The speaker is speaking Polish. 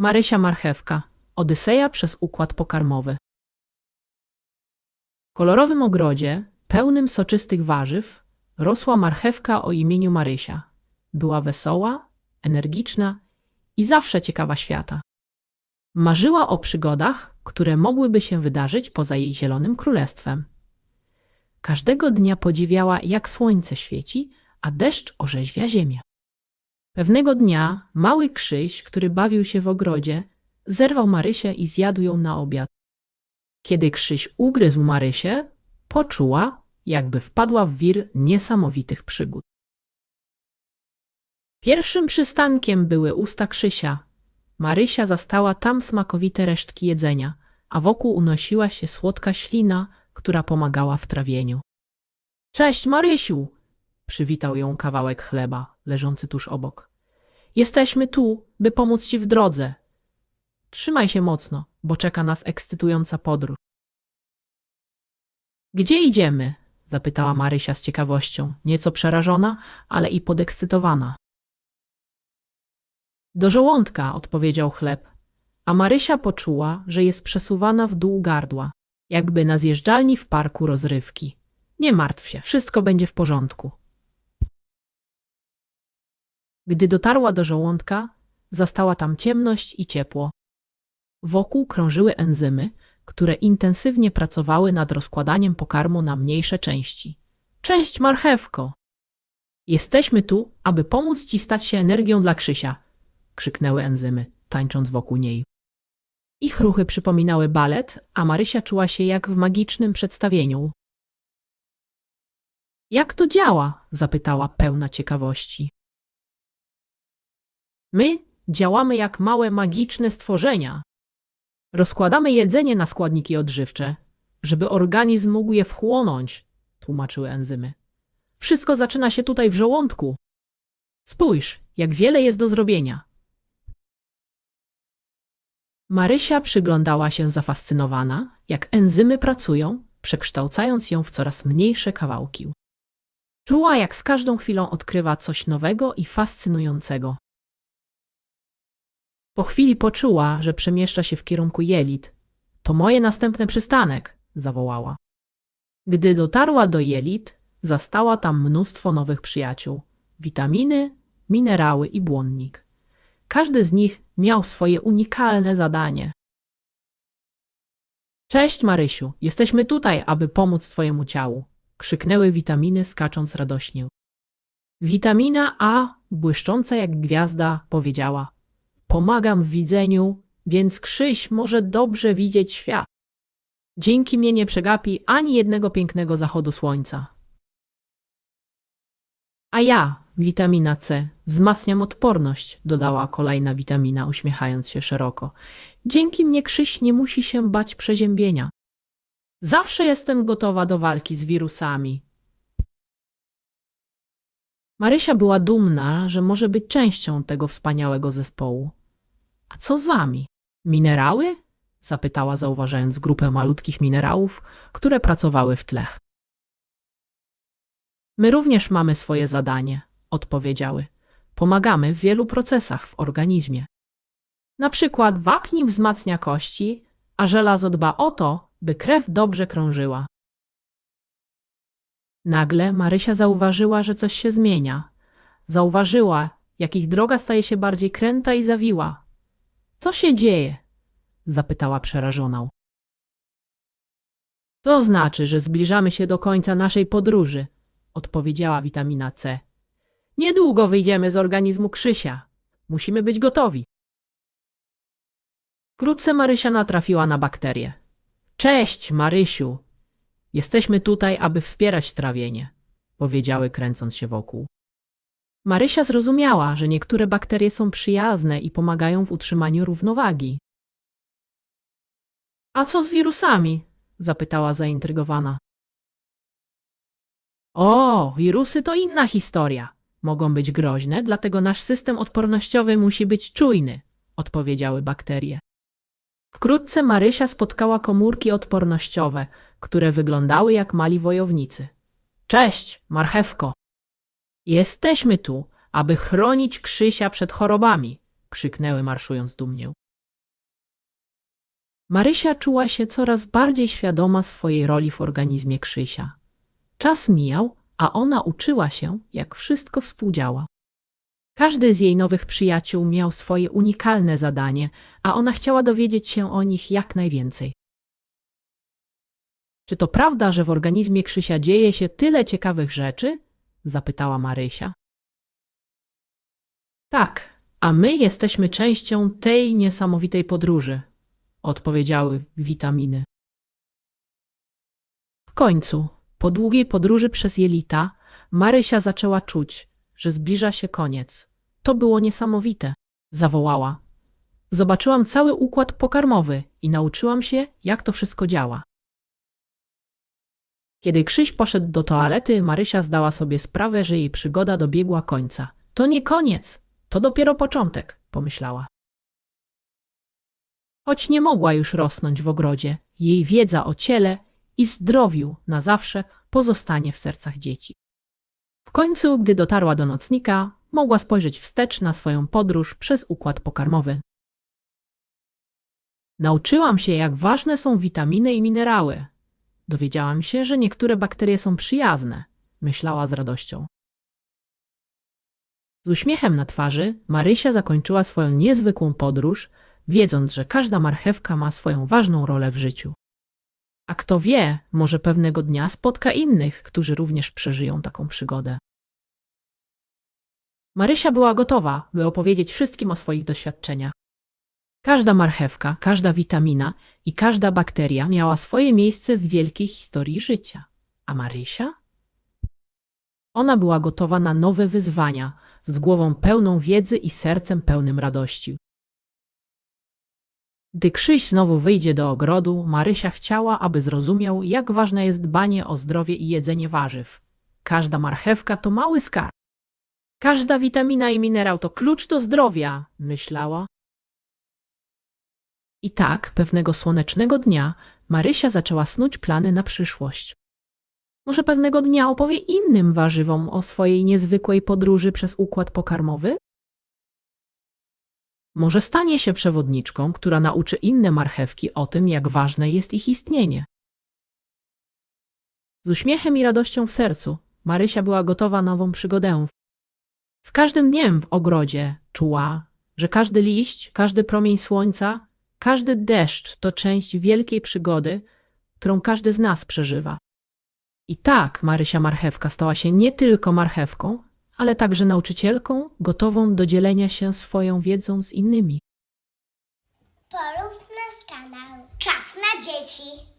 Marysia Marchewka, Odyseja przez układ pokarmowy. W kolorowym ogrodzie, pełnym soczystych warzyw, rosła marchewka o imieniu Marysia. Była wesoła, energiczna i zawsze ciekawa świata. Marzyła o przygodach, które mogłyby się wydarzyć poza jej zielonym królestwem. Każdego dnia podziwiała, jak słońce świeci, a deszcz orzeźwia ziemię. Pewnego dnia mały Krzyś, który bawił się w ogrodzie, zerwał Marysię i zjadł ją na obiad. Kiedy Krzyś ugryzł Marysię, poczuła, jakby wpadła w wir niesamowitych przygód. Pierwszym przystankiem były usta Krzysia. Marysia zastała tam smakowite resztki jedzenia, a wokół unosiła się słodka ślina, która pomagała w trawieniu. Cześć, Marysiu! Przywitał ją kawałek chleba, leżący tuż obok. Jesteśmy tu, by pomóc ci w drodze. Trzymaj się mocno, bo czeka nas ekscytująca podróż. Gdzie idziemy? zapytała Marysia z ciekawością, nieco przerażona, ale i podekscytowana. Do żołądka, odpowiedział chleb, a Marysia poczuła, że jest przesuwana w dół gardła, jakby na zjeżdżalni w parku rozrywki. Nie martw się, wszystko będzie w porządku. Gdy dotarła do żołądka, zastała tam ciemność i ciepło. Wokół krążyły enzymy, które intensywnie pracowały nad rozkładaniem pokarmu na mniejsze części. Cześć, marchewko! Jesteśmy tu, aby pomóc ci stać się energią dla Krzysia, krzyknęły enzymy, tańcząc wokół niej. Ich ruchy przypominały balet, a Marysia czuła się jak w magicznym przedstawieniu. Jak to działa? zapytała pełna ciekawości. My działamy jak małe magiczne stworzenia. Rozkładamy jedzenie na składniki odżywcze, żeby organizm mógł je wchłonąć, tłumaczyły enzymy. Wszystko zaczyna się tutaj w żołądku. Spójrz, jak wiele jest do zrobienia. Marysia przyglądała się zafascynowana, jak enzymy pracują, przekształcając ją w coraz mniejsze kawałki. Czuła, jak z każdą chwilą odkrywa coś nowego i fascynującego. Po chwili poczuła, że przemieszcza się w kierunku jelit. To moje następny przystanek, zawołała. Gdy dotarła do jelit, zastała tam mnóstwo nowych przyjaciół. Witaminy, minerały i błonnik. Każdy z nich miał swoje unikalne zadanie. Cześć, Marysiu, jesteśmy tutaj, aby pomóc twojemu ciału, krzyknęły witaminy, skacząc radośnie. Witamina A, błyszcząca jak gwiazda, powiedziała: Pomagam w widzeniu, więc Krzyś może dobrze widzieć świat. Dzięki mnie nie przegapi ani jednego pięknego zachodu słońca. A ja, witamina C, wzmacniam odporność, dodała kolejna witamina, uśmiechając się szeroko. Dzięki mnie Krzyś nie musi się bać przeziębienia. Zawsze jestem gotowa do walki z wirusami. Marysia była dumna, że może być częścią tego wspaniałego zespołu. A co z wami? Minerały? zapytała, zauważając grupę malutkich minerałów, które pracowały w tle. My również mamy swoje zadanie, odpowiedziały. Pomagamy w wielu procesach w organizmie. Na przykład wapń wzmacnia kości, a żelazo dba o to, by krew dobrze krążyła. Nagle Marysia zauważyła, że coś się zmienia. Zauważyła, jak ich droga staje się bardziej kręta i zawiła. Co się dzieje? zapytała przerażona. To znaczy, że zbliżamy się do końca naszej podróży, odpowiedziała witamina C. Niedługo wyjdziemy z organizmu Krzysia. Musimy być gotowi. Wkrótce Marysia natrafiła na bakterie. Cześć, Marysiu! Jesteśmy tutaj, aby wspierać trawienie, powiedziały kręcąc się wokół. Marysia zrozumiała, że niektóre bakterie są przyjazne i pomagają w utrzymaniu równowagi. A co z wirusami? zapytała zaintrygowana. O, wirusy to inna historia. Mogą być groźne, dlatego nasz system odpornościowy musi być czujny, odpowiedziały bakterie. Wkrótce Marysia spotkała komórki odpornościowe, które wyglądały jak mali wojownicy. Cześć, marchewko! Jesteśmy tu, aby chronić Krzysia przed chorobami, krzyknęły marszując dumnie. Marysia czuła się coraz bardziej świadoma swojej roli w organizmie Krzysia. Czas mijał, a ona uczyła się, jak wszystko współdziała. Każdy z jej nowych przyjaciół miał swoje unikalne zadanie, a ona chciała dowiedzieć się o nich jak najwięcej. Czy to prawda, że w organizmie Krzysia dzieje się tyle ciekawych rzeczy? Zapytała Marysia. Tak, a my jesteśmy częścią tej niesamowitej podróży, odpowiedziały witaminy. W końcu, po długiej podróży przez jelita, Marysia zaczęła czuć, że zbliża się koniec. To było niesamowite, zawołała. Zobaczyłam cały układ pokarmowy i nauczyłam się, jak to wszystko działa. Kiedy Krzyś poszedł do toalety, Marysia zdała sobie sprawę, że jej przygoda dobiegła końca. To nie koniec, to dopiero początek, pomyślała. Choć nie mogła już rosnąć w ogrodzie, jej wiedza o ciele i zdrowiu na zawsze pozostanie w sercach dzieci. W końcu, gdy dotarła do nocnika, mogła spojrzeć wstecz na swoją podróż przez układ pokarmowy. Nauczyłam się, jak ważne są witaminy i minerały. Dowiedziałam się, że niektóre bakterie są przyjazne, myślała z radością. Z uśmiechem na twarzy Marysia zakończyła swoją niezwykłą podróż, wiedząc, że każda marchewka ma swoją ważną rolę w życiu. A kto wie, może pewnego dnia spotka innych, którzy również przeżyją taką przygodę. Marysia była gotowa, by opowiedzieć wszystkim o swoich doświadczeniach. Każda marchewka, każda witamina i każda bakteria miała swoje miejsce w wielkiej historii życia. A Marysia? Ona była gotowa na nowe wyzwania, z głową pełną wiedzy i sercem pełnym radości. Gdy Krzyś znowu wyjdzie do ogrodu, Marysia chciała, aby zrozumiał, jak ważne jest dbanie o zdrowie i jedzenie warzyw. Każda marchewka to mały skarb. Każda witamina i minerał to klucz do zdrowia, myślała. I tak, pewnego słonecznego dnia, Marysia zaczęła snuć plany na przyszłość. Może pewnego dnia opowie innym warzywom o swojej niezwykłej podróży przez układ pokarmowy? Może stanie się przewodniczką, która nauczy inne marchewki o tym, jak ważne jest ich istnienie. Z uśmiechem i radością w sercu Marysia była gotowa nową przygodę. Z każdym dniem w ogrodzie czuła, że każdy liść, każdy promień słońca, każdy deszcz to część wielkiej przygody, którą każdy z nas przeżywa. I tak Marysia Marchewka stała się nie tylko marchewką, ale także nauczycielką gotową do dzielenia się swoją wiedzą z innymi. Polub nasz kanał. Czas na dzieci.